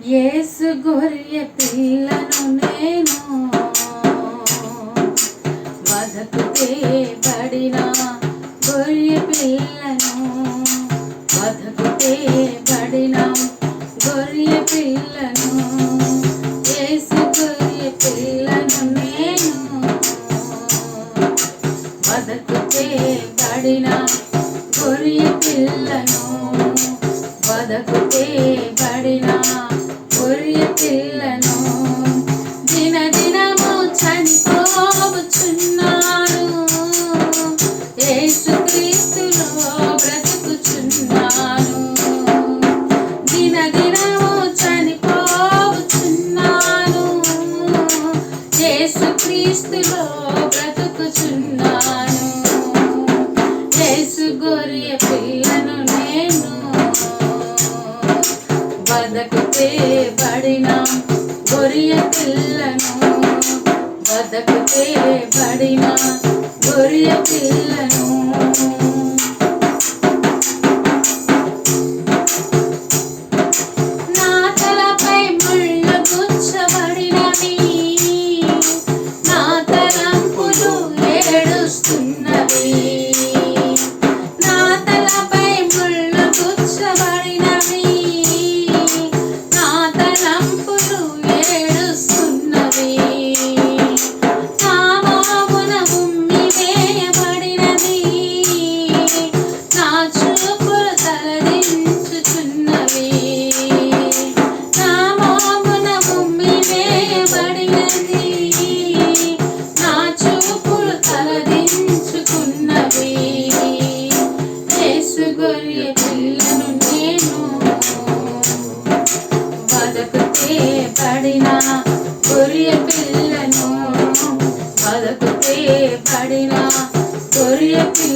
యేసు గొర్రె పిల్లను నేను వదకుతే బడిన గొర్రె పిల్లను వదకుతే బడిన గొర్రె పిల్లను యేసు గొర్రె పిల్లను నేను వదకుతే బడిన గొర్రె పిల్లను వదకుతే బడిన పిల్లను దిన దినము చనిపోవచ్చున్నాను యేసుక్రీస్తులో బ్రతుకుచున్నాను దిన దినము చనిపోవచ్చున్నాను యేసుక్రీస్తులో బ్రతుకుచున్నాను ఏసు గొర్రె పిల్లను గొర్రె పిల్లను బదకుతే బడిన గొర్రె పిల్లను పడిన గొర్రె పిల్లను బతుకుతే పడిన గొర్రె పిల్లను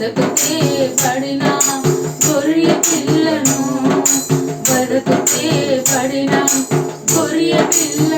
బతుకుతే పడిన గొర్రె పిల్లను బతుకుతే పడిన గొర్రె పిల్లను